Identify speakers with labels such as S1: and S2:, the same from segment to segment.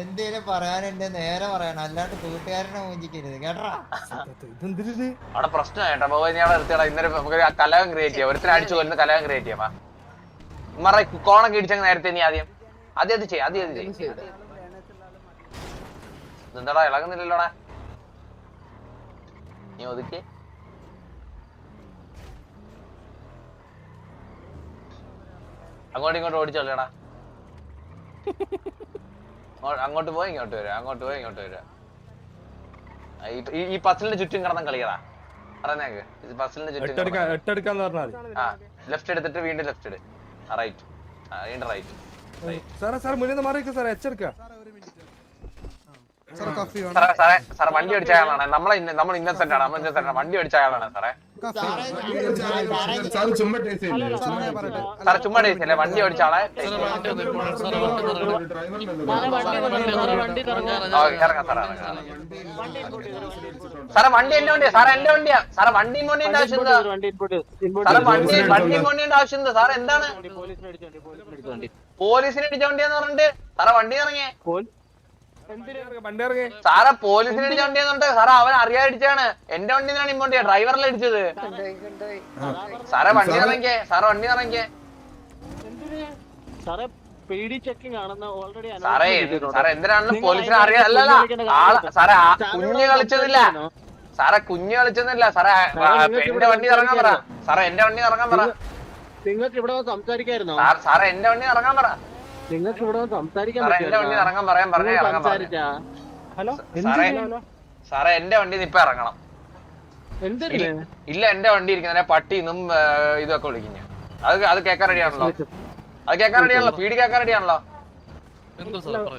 S1: എന്തേലും പറയാനുണ്ട് നേരെ പറയണം. അല്ലാണ്ട് കൂട്ടുകാരനെ മൂഞ്ചിക്കരുത്. കേട്ടാ
S2: അവിടെ പ്രശ്നമായിട്ടാ ബോബോ ഞാൻ നിർത്തിയടാ. ഇന്നലെ നമുക്ക് കലകം ക്രിയേറ്റ് ചെയ്യാം. ഒരുത്തിന് അടിച്ചു കൊല്ലുന്ന കലകം ക്രിയേറ്റ് ചെയ്യാം. മറ കോണം കിടിച്ചങ്ങ് നേരത്തെ നീ ആദ്യം. ആദ്യം അത് ചെയ്യാം ആദ്യം അത് ചെയ്യാം. എന്താടാ ഇളകുന്നില്ലല്ലോടാ. നീ ഒതുക്കി. അങ്ങോട്ടും ഇങ്ങോട്ടും ഓടിച്ചോളേടാ അങ്ങോട്ട് പോയി ഇങ്ങോട്ട് വരാം അങ്ങോട്ട് പോയി ഇങ്ങോട്ട് വരാം. ഈ- പസിലിന്റെ ചുറ്റും കിടന്ന കളിയറാ പറഞ്ഞേക്ക് പസിലിന്റെ ചുറ്റും ആ ലെഫ്റ്റ് എടുത്തിട്ട് വീണ്ടും ലെഫ്റ്റ് എടു റൈറ്റ്. വീണ്ടും റൈറ്റ്.
S3: സാറേ സാറേ മുന്നിൽ നിന്ന് മാറിയിരിക്കും സാറേ എച്ചെടുക്ക
S2: സാറേ സാറേ വണ്ടി അടിച്ച ആളാണ്. നമ്മളെ ഇന്ന- നമ്മൾ ഇന്നസെന്റ് ആണ്. നമ്മൾ ഇന്നസെന്റ് ആണ്. വണ്ടി അടിച്ച ആളാണ് സാറേ.
S4: സാറ് ചുമ്മാ ടേസ്റ്റ്
S2: സാറേ ചുമ്മാ ടേസ്റ്റ് അല്ലേ വണ്ടി അടിച്ച ആളെ ഓ, ഇറങ്ങാം സാറേ ഇറങ്ങാം. സാറേ വണ്ടി എന്റെ വണ്ടിയാ സാറേ എന്റെ വണ്ടിയാ സാറേ വണ്ടി മോണ്ടിന്റെ ആവശ്യം എന്താ സാറേ വണ്ടി വണ്ടി മോണ്ടിന്റെ ആവശ്യം എന്താ സാറേ എന്താണ് പോലീസിനെ അടിച്ച വണ്ടിയാന്ന് പറഞ്ഞിട്ട് സാറേ വണ്ടി ഇറങ്ങിയേ സാറേ പോലീസിന് അടിച്ച വണ്ടി പറഞ്ഞിട്ട് സാറേ അവൻ അറിയാതെ ഇടിച്ചാണ് എന്റെ വണ്ടി നിന്നാണ് ഇമ്പോണ്ടിയ ഡ്രൈവറിൽ അടിച്ചത്. സാറേ വണ്ടി ഇറങ്ങിയേ സാറേ വണ്ടി ഇറങ്ങിയേ
S5: സാറേ പേടി ചെക്കിംഗ് ആണെന്ന് ഓൾറെഡി
S2: സാറേ സാറേ പോലീസിനെ അറിയാ. അല്ലല്ല ആൾ സാറേ ആ കുഞ്ഞ് കളിച്ചതില്ല. സാറേ കുഞ്ഞ് കളിച്ചൊന്നുമില്ല സാറേ എന്റെ വണ്ടി ഇറങ്ങാൻ പറ. സാറേ എന്റെ വണ്ടി ഇറങ്ങാൻ പറ.
S5: നിങ്ങൾക്ക് ഇവിടെ സംസാരിക്കായിരുന്നു?
S2: സാറേ എന്റെ വണ്ടി ഇറങ്ങാൻ പറ.
S5: നിങ്ങൾക്ക് ഇവിടെ സംസാരിക്കാൻ
S2: സാറേ എന്റെ വണ്ടി ഇറങ്ങാൻ പറയാൻ പറഞ്ഞേ ഇറങ്ങാൻ പറഞ്ഞു.
S3: ഹലോ
S2: സാറേ സാറേ എന്റെ വണ്ടി ഇപ്പൊ ഇറങ്ങണം. ഇല്ല എന്റെ വണ്ടി ഇരിക്കുന്നതിനെ പട്ടിന്നും ഇതൊക്കെ വിളിക്കും ഞാൻ അത് അത് കേക്കാൻ റെഡിയാണല്ലോ? അത് കേക്കാൻ റെഡിയാണല്ലോ? പീടി കേക്കാൻ റെഡിയാണല്ലോ?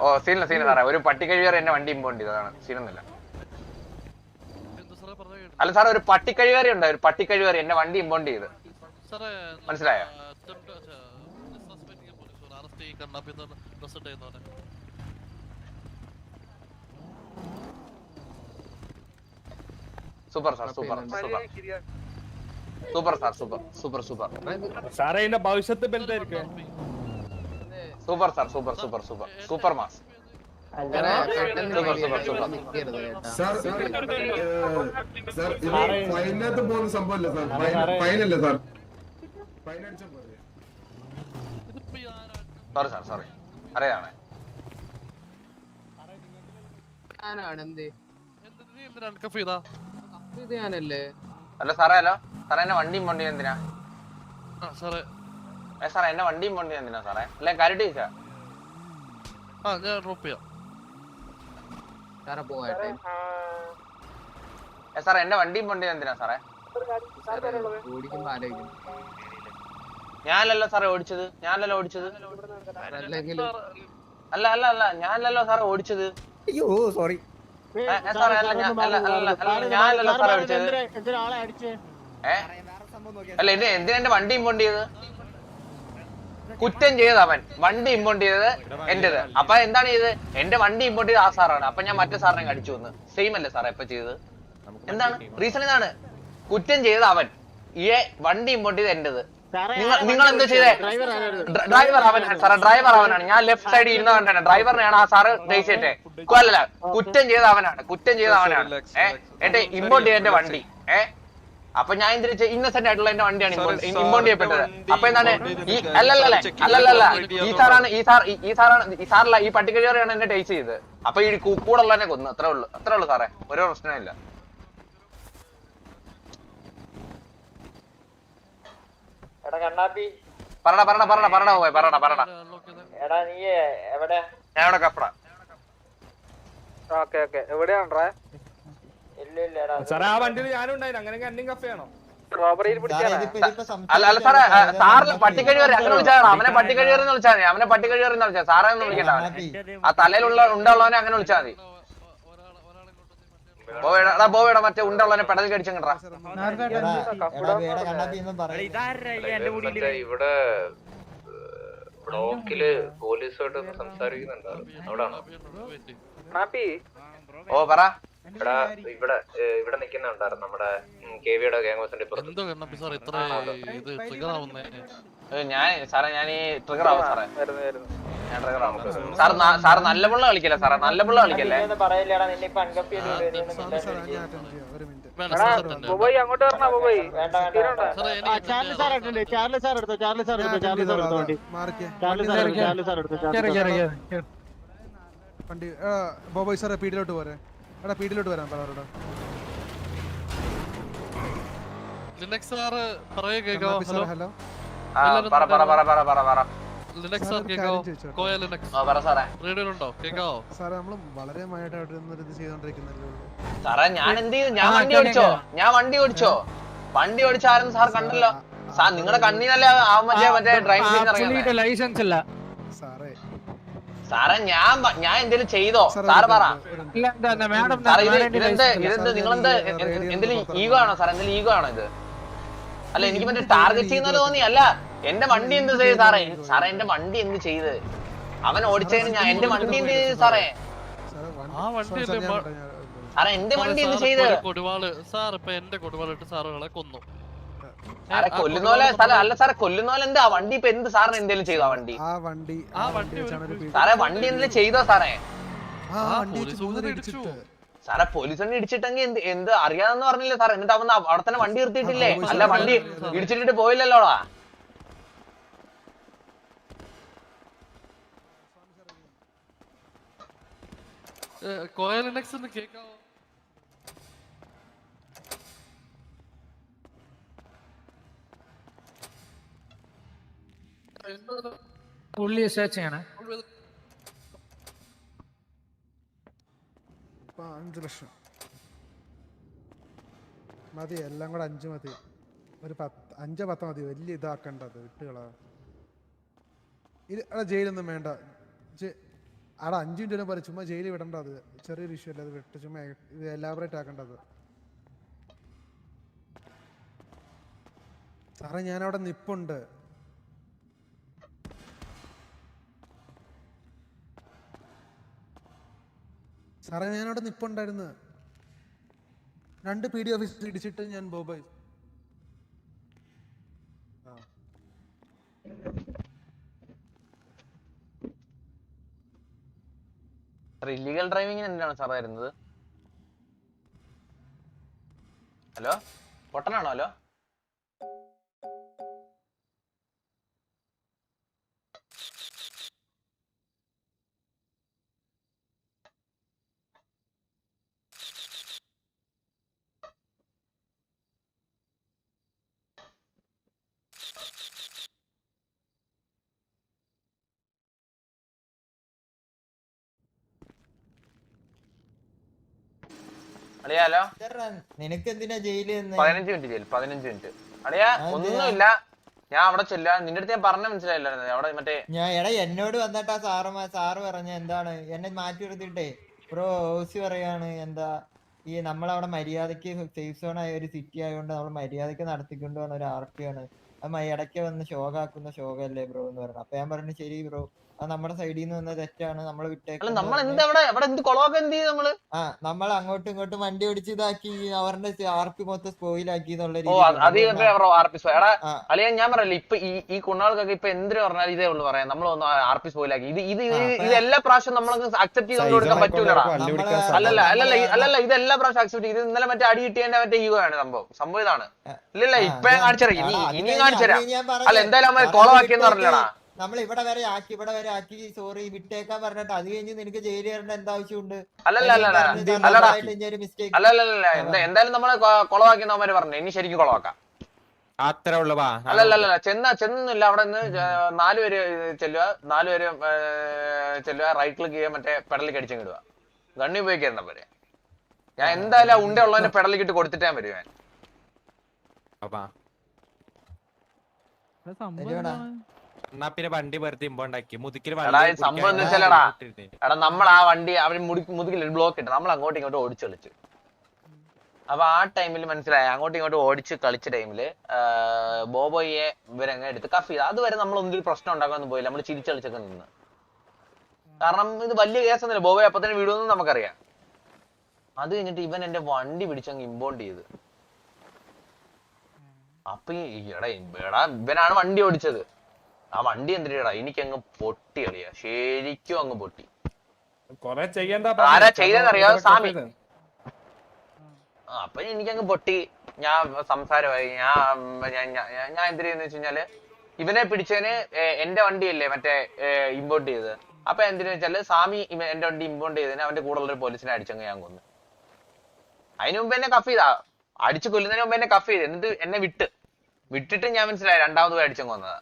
S2: ഓ സീനില്ല സീന സാറേ. ഒരു പട്ടി കഴിവേർ എന്റെ വണ്ടി ഇമ്പോണ്ട് ചെയ്തതാണ് സീനൊന്നുമില്ല. അല്ല സാറേ ഒരു പട്ടി കഴിവേറി ഉണ്ട്. ഒരു പട്ടി കഴിവേറി എന്റെ വണ്ടി ഇമ്പോണ്ട് ചെയ്ത് മനസ്സിലായോ? Super sir super super. Super sir super super super.
S3: സാറേ ഇതിന്റെ ഭവിഷ്യത്ത് ബെൽറ്റായിരിക്കും
S2: super sir super super super. Super mass. Super super super.
S4: ഫൈനകത്ത് പോകുന്ന സംഭവമല്ലേ സാർ. ഫൈൻ- ഫൈനല്ലേ സാർ? ഫൈൻ അടിച്ചാൽ
S2: സോറി സാർ സോറി അറിയാണ് അല്ല സാറേ ഹലോ. സാറേ എന്നെ വണ്ടിയും ചെയ്യാൻ എന്തിനാ?
S6: സാറേ.
S2: സാറേ എന്നെ വണ്ടി ഇമ്പോണ്ട് ചെയ്യാൻ എന്തിനാ സാറേ? അല്ലെ കരടി ചോദിച്ചാ
S6: ആ ഞാൻ ഡ്രോപ്പ് ചെയ്യാം.
S7: സാറേ പോകട്ടെ
S2: ഏ സാറേ എന്റെ വണ്ടി ഇമ്പോണ്ട് ചെയ്യാൻ എന്തിനാ സാറേ
S7: ഓടിക്കുമ്പോ ആലോചിക്കും.
S2: ഞാനല്ലല്ലോ സാറേ ഓടിച്ചത്. ഞാനല്ലല്ലോ ഓടിച്ചത്. അല്ല അല്ല അല്ല. ഞാനല്ലല്ലോ സാറേ ഓടിച്ചത്.
S1: അയ്യോ സോറി
S2: ഏ, സാറേ, അല്ല, ഞാൻ- അല്ല, ഇത് എന്തിനാ എന്റെ വണ്ടി ഇമ്പോണ്ട് ചെയ്തത്? കുറ്റം ചെയ്ത് അവൻ. വണ്ടി ഇമ്പോണ്ട് ചെയ്തത് എന്റേത്. അപ്പൊ എന്താണ് ചെയ്തത്? എന്റെ വണ്ടി ഇമ്പോണ്ട് ചെയ്ത് ആ സാറാണ് അപ്പൊ ഞാൻ മറ്റേ സാറിനെ അടിച്ചു വന്ന്. സെയിം അല്ലേ സാറേ ഇപ്പൊ ചെയ്തത്? എന്താണ്? റീസൺ ഇതാണ് കുറ്റം ചെയ്ത് അവൻ. ഈ വണ്ടി ഇമ്പോണ്ട് ചെയ്ത് എന്റേത്. നിങ്ങൾ നിങ്ങൾ എന്താ ചെയ്തേ?
S5: ഡ്രൈവർ
S2: അവനാണ് സാറേ ഡ്രൈവർ അവനാണ്. ഞാൻ ലെഫ്റ്റ് സൈഡിൽ ഇരുന്ന കണ്ടാണ് ഡ്രൈവറിനെയാണ് ആ സാറ് ദേശിട്ടെ അല്ല കുറ്റം ചെയ്ത അവനാണ്. കുറ്റം ചെയ്ത അവനാണ്. ഏഹ് എന്റെ ഇമ്പോർട്ട് ചെയ്ത എന്റെ വണ്ടി. ഏ അപ്പൊ ഞാൻ എന്തിനാ ഇന്നസെന്റ് ആയിട്ടുള്ള എന്റെ വണ്ടിയാണ് ഇമ്പോണ്ട് ചെയ്യപ്പെട്ടത്. അപ്പൊ എന്താണ്? ഈ അല്ലല്ല അല്ലല്ല ഈ സാറാണ് ഈ സാർ ഈ- സാറാണ് ഈ സാറല്ല ഈ പട്ടിക്കഴിയാണ് എന്നെ ടേസ്റ്റ് ചെയ്തത്. അപ്പൊ ഈ കൂ- കൂടെ ഉള്ളതിനെ കൊന്നു. അത്രേ ഉള്ളൂ. അത്രേ ഉള്ളൂ സാറേ. ഓരോ പ്രശ്നമില്ല പറടാ പറടാ പറടാ പറടാ പോയി പറടാ പറടാ.
S1: എടാ നീ എവിടെ?
S2: ഞാൻ ഇവിടെ കപ്പടാ.
S1: ഇല്ല ഇല്ല എടാ.
S3: സാറേ ആ വണ്ടിയിൽ ഞാനും ഉണ്ടായിരുന്നു. അങ്ങനെ എന്നെയും കഫേ ആണോ
S1: സാറേ, ഇതിപ്പോ- ഇതിപ്പോ
S2: അല്ല അല്ല സാറേ സാറിന് അങ്ങനെ വിളിച്ചാൽ അവനെ പട്ടിക്കഴിവറി എന്ന് വിളിച്ചാൽ മതി. അവനെ പട്ടിക്കഴിവറി എന്ന് വിളിച്ചാൽ സാറേ എന്ന് വിളിക്കണ്ട. ആ തലയിലുള്ള ഉണ്ടുള്ളവനെ അങ്ങനെ വിളിച്ചാൽ മതി. ബോവേടാ ബോവേടാ മറ്റേ ഉണ്ടുള്ളനെ പെടൽ
S8: ഇവിടെ ബ്ലോക്കിൽ പോലീസുമായിട്ട് സംസാരിക്കുന്നുണ്ട്. അവിടാണോ
S2: ഓ പറ. ഇവിടെ ഇവിടെ ഇവിടെ നിക്കുന്നുണ്ടായിരുന്നു നമ്മുടെ കെ വിയുടെ ഗ്യാങ്സിന്റെ ഇപ്പുറത്ത്
S6: എന്തോ കണ്ണപ്പി സാർ ഇത്ര ഇത് ട്രിഗർ ആവുന്നേ.
S2: ഞാൻ സാറേ ഞാൻ ഈ ട്രിഗർ ആവും സാറേ. ഞാൻ ട്രിഗർ ആവും. സാർ സാർ നല്ല പിള്ള കളിക്കല്ലേ സാറേ? നല്ല പിള്ള കളിക്കല്ലേ?
S3: അങ്ങോട്ട് വരണ ബോബോയ്?
S5: ചാർലി സാർ ചാർലി സാർ എടുത്തോ ചാർലി സാർ എടുത്തോ ചാർലി സാർ എടുത്തോ വണ്ടി ചാർലി സാർ ചാർലി സാർ എടുത്തോ ചാർലി സാർ
S8: വണ്ടി ബോബോയ് സാറേ പീഡിലോട്ട് പോരെ. എടാ പീഡിലോട്ട് വരാൻ പറ
S6: ലിനക്സ് സാറ് പറയേ കേക്കോ? ഹലോ?
S8: ഹലോ?
S2: ആ, പറ പറ പറ പറ പറ പറ.
S6: ലിനക്സ് സാർ
S8: ചോദിച്ചോട്ടെ?
S6: കോയ ലിനക്സ്.
S2: ആ, പറ സാറേ.
S6: റേഡിയോയിലുണ്ടോ? കേക്കോ?
S8: സാറേ നമ്മൾ വളരെ മായിട്ട് അവിടെ നിന്ന് ഇത് ചെയ്തോണ്ടിരിക്കുന്നല്ലേ
S2: സാറേ ഞാൻ എന്ത് ചെയ്തു? ഞാൻ വണ്ടി ഓടിച്ചോ? ഞാൻ വണ്ടി ഓടിച്ചോ? വണ്ടി ഓടിച്ചാരും സാർ കണ്ടല്ലോ. സാർ നിങ്ങളുടെ കണ്ണിനല്ലേ ആ മറ്റേ മറ്റേ ഡ്രൈവിംഗ്
S3: ലൈസൻസ് ഇല്ല
S8: സാറേ
S2: ഞാൻ ഞാൻ എന്തേലും ചെയ്തോ?
S8: സാറ്
S2: പറ. ഇത് ഇതെന്ത് ഇതെന്ത് നിങ്ങളെന്ത് എന്തെങ്കിലും ഈഗോ ആണോ സാർ എന്തെങ്കിലും ഈഗോ ആണോ ഇത്? അല്ല എനിക്ക് മറ്റേ ടാർഗറ്റ് ചെയ്യുന്ന തോന്നി അല്ല. എന്റെ വണ്ടി എന്ത് ചെയ്ത് സാറേ? സാറേ എന്റെ വണ്ടി എന്ത് ചെയ്ത്? അവൻ ഓടിച്ചതിന് ഞാൻ എന്റെ വണ്ടി എന്ത് ചെയ്ത് സാറേ.
S8: സാറേ,
S2: എന്റെ വണ്ടി എന്ത് ചെയ്ത്?
S6: കൊടുവാൾ. സാർ ഇപ്പൊ എന്റെ കൊടുവാളിട്ട് സാറുകളെ കൊന്നു.
S2: സാറെ
S6: ആ
S2: കൊല്ലുന്ന പോലെ സാറേ അല്ല സാറേ കൊല്ലുന്ന പോലെ എന്താ വണ്ടി ഇപ്പൊ എന്ത് സാറിന് എന്തെങ്കിലും ചെയ്തോ ആ വണ്ടി?
S8: ആ വണ്ടി
S6: ആ വണ്ടി
S8: വണ്ടി
S2: സാറേ വണ്ടി എന്തെങ്കിലും ചെയ്തോ സാറേ?
S8: ആ വണ്ടി വെച്ച് മൂന്നര ഇടിച്ചിട്ട്.
S6: ഇടിച്ചു.
S2: പോലീസ് തന്നെ ഇടിച്ചിട്ടെങ്കിൽ എന്ത് എന്ത് അറിയാതെന്ന് പറഞ്ഞില്ലേ സാർ എന്നിട്ട് അവൻ അവിടെ തന്നെ വണ്ടി നിർത്തിയിട്ടില്ലേ? അല്ല വണ്ടി
S6: സാറേ.
S2: ഇടിച്ചിട്ടിട്ട് പോയില്ലല്ലോടാ.
S6: കോയ ലിനക്സ് ഒന്ന് കേക്കാവോ?
S3: പുള്ളി സെർച്ച് ചെയ്യണേ
S8: ലക്ഷം. മതി എല്ലാം കൂടെ അഞ്ച് മതി. ഒരു പത്ത് അഞ്ച് പത്തോ മതി. വലിയ ഇതാക്കണ്ടത് വിട്ടുകളാ. ഇത് അവിടെ ജയിലൊന്നും വേണ്ട. അവിടെ അഞ്ച് മിനിറ്റ് പോലെ ചുമ്മാ ജയിലിൽ വിടണ്ട അത്. ചെറിയൊരു ഇഷ്യൂ അല്ല അത് വിട്ട് ചുമ്മാ എലാബറേറ്റ് ആക്കേണ്ടത് സാറേ ഞാനവിടെ നിപ്പുണ്ട്. സാറേ ഞാൻ അവിടെ നിൽപ്പുണ്ടായിരുന്നു രണ്ട് പി ഡി ഓഫീസിൽ ഇടിച്ചിട്ട് ഞാൻ ബോബായി.
S2: ഇല്ലീഗൽ ഡ്രൈവിംഗിന് എന്തിനാണ് സാർ വരുന്നത്? ഹലോ? പൊട്ടനാണോ ഹലോ? അളിയാ ഹലോ
S1: നിനക്ക് എന്തിനാ നിന്ന്?
S2: പതിനഞ്ച് മിനിറ്റ് ജയിൽ പതിനഞ്ച് മിനിറ്റ്. അളിയാ ഒന്നുമില്ല. ഞാൻ അവിടെ ചെല്ല നിന്റെ അടുത്ത് ഞാൻ പറഞ്ഞ മനസ്സിലായില്ലായിരുന്നു. അവിടെ മറ്റേ
S1: ഞാൻ എടാ എന്നോട് വന്നിട്ടാ സാറ് സാറ് പറഞ്ഞ എന്താണ്? എന്നെ മാറ്റി നിർത്തിയിട്ടേ. ബ്രോ ഓസി പറയാണ് എന്താ ഈ നമ്മളവിടെ മര്യാദയ്ക്ക് സേഫ് സോൺ ആയ ഒരു സിറ്റി ആയതുകൊണ്ട് നമ്മൾ മര്യാദയ്ക്ക് നടത്തിക്കൊണ്ട് പോകുന്ന ഒരു ആർ പി ആണ്. അത് ഇടയ്ക്ക് വന്ന് ശോകാക്കുന്ന ശോകല്ലേ ബ്രോ എന്ന് പറഞ്ഞു. അപ്പൊ ഞാൻ പറഞ്ഞു ശരി ബ്രോ. അത് നമ്മുടെ സൈഡിൽ നിന്ന് വന്ന തെറ്റാണ് നമ്മൾ
S2: അല്ല
S1: വിട്ടേക്കുന്നത്.
S2: നമ്മൾ എന്താ അവിടെ അവിടെ എന്ത് കൊളവാക്കം എന്ത് നമ്മൾ?
S1: ആ നമ്മൾ അങ്ങോട്ടും ഇങ്ങോട്ടും വണ്ടി ഓടിച്ച് ഇതാക്കി അവരുടെ ആർപി മൊത്തം സ്പോയിലാക്കി എന്നുള്ള
S2: ഓ അത് ബ്രോ എടാ
S1: ആ.
S2: ഞാൻ പറയല്ലേ ഇപ്പൊ ഈ ഈ കുണ്ണാൾക്കൊക്കെ ഇപ്പൊ എന്തിനു പറഞ്ഞാൽ ഇതേ ഉള്ളു പറയാം നമ്മൾ ഒന്ന് ആർപി സ്പോയിലാക്കി ഇത് ഇത് ഇത് എല്ലാ പ്രാവശ്യം നമ്മളൊക്കെ അക്സെപ്റ്റ് ചെയ്ത് കൊടുക്കാൻ പറ്റൂലടാ. അല്ലല്ല അല്ലല്ല അല്ലല്ല ഇത് എല്ലാ പ്രാവശ്യം അക്സെപ്റ്റ് ഇത് ഇന്നലെ മറ്റേ അടി കിട്ടിയതിന്റെ മറ്റേ ഈഗോ ആണ് സംഭവം. സംഭവം ഇതാണ്. ഇല്ലല്ല ഇപ്പൊ ഞാൻ കാണിച്ചുതരാം ഇനി ഇനിയും കാണിച്ചുതരാം അല്ല എന്തായാലും നമ്മൾ കൊളവാക്കിയെന്ന് പറഞ്ഞില്ലടാ.
S1: നമ്മൾ ഇവിടെ വരെ ആക്കി ഇവിടെ വരെ ആക്കി സോറി വിട്ടേക്കാൻ പറഞ്ഞിട്ട് അത് കഴിഞ്ഞ് നിനക്ക് ജയിലിൽ കയറേണ്ട എന്താ ആവശ്യമുണ്ട്?
S2: എന്തായാലും നമ്മളെ കൊ- കൊളവാക്കിയെന്ന് അവന്മാര് പറഞ്ഞു. ഇനി ശരിക്കും കൊളവാക്കാം.
S9: അത്ര ഉള്ളു വാ.
S2: അല്ലല്ല ചെന്ന ചെന്നില്ല അവിടെ നിന്ന് നാല് പേര് ചെല്ലുക. നാല് പേര് ചെല്ലുക. റൈറ്റ് ക്ലിക്ക് ചെയ്യുക. മറ്റേ പെടലിക്ക് അടിച്ചിടുക ഗണ്ണി ഉപയോഗിക്കാൻ പോരെ ഞാൻ എന്തായാലും ആ ഉണ്ട ഉള്ളതിന്റെ പെടലിൽ ഇട്ട് കൊടുത്തിട്ട് ഞാൻ വരും ഞാൻ.
S9: എന്നാ പിന്നെ വണ്ടി വെറുതെ ഇമ്പോണ്ടാക്കി. മുതുക്കിൽ
S2: എടാ, സംഭവം എന്ന് വെച്ചാലെടാ, എടാ നമ്മൾ ആ വണ്ടി അവർ മുതുക്കിൽ ഒരു ബ്ലോക്ക് ഇട്ട് നമ്മൾ അങ്ങോട്ടും ഇങ്ങോട്ടും ഓടിച്ചു കളിച്ചു. അപ്പൊ ആ ടൈമിൽ മനസ്സിലായി അങ്ങോട്ടും ഇങ്ങോട്ടും ഓടിച്ച് കളിച്ച ടൈമിൽ ബോബോയെ ഇവരങ്ങ് എടുത്ത് കഫ് ചെയ്ത്. അതുവരെ നമ്മൾ ഒന്നും പ്രശ്നം ഉണ്ടാക്കാനൊന്നും പോയില്ല. നമ്മൾ ചിരിച്ചളിച്ചൊക്കെ നിന്ന്. കാരണം ഇത് വലിയ കേസ് കേസൊന്നുമില്ല ബോബോയെ അപ്പൊ തന്നെ വീടുമെന്ന് നമുക്കറിയാം. അത് കഴിഞ്ഞിട്ട് ഇവൻ എന്റെ വണ്ടി പിടിച്ചങ്ങ് ഇമ്പോണ്ട് ചെയ്ത്. അപ്പൊ എടാ ഇവനാണ് വണ്ടി ഓടിച്ചത്. ആ വണ്ടി എന്തിനാ എനിക്കങ്ങ് പൊട്ടി അറിയാ. ശരിക്കും അങ്ങ് പൊട്ടി.
S9: കൊറേ ചെയ്യണ്ട
S2: ആരാ ചെയ്തതെന്നറിയാമോ? സാമി. ആ, അപ്പൊ എനിക്കങ്ങ് പൊട്ടി. ഞാൻ സംസാരമായി. ഞാൻ ഞാൻ- എന്തിനാന്ന് വെച്ച് കഴിഞ്ഞാൽ ഇവനെ പിടിച്ചതിന് എന്റെ വണ്ടിയല്ലേ മറ്റേ ഇമ്പോർട്ട് ചെയ്തത്. അപ്പൊ എന്തിനു വെച്ചാൽ സ്വാമി എന്റെ വണ്ടി ഇമ്പോർട്ട് ചെയ്തതിന് അവന്റെ കൂടെ ഉള്ളൊരു പോലീസിനെ അടിച്ചങ്ങ് ഞാൻ കൊന്നു. അതിനു മുമ്പ് എന്നെ കഫ് ചെയ്താ. അടിച്ചു കൊല്ലുന്നതിന് മുമ്പ് എന്നെ കഫ് ചെയ്ത്. എന്നിട്ട് എന്നെ വിട്ട്. വിട്ടിട്ട് ഞാൻ മനസ്സിലായി രണ്ടാമത് പോയി അടിച്ചങ്ങ് കൊന്നതാ.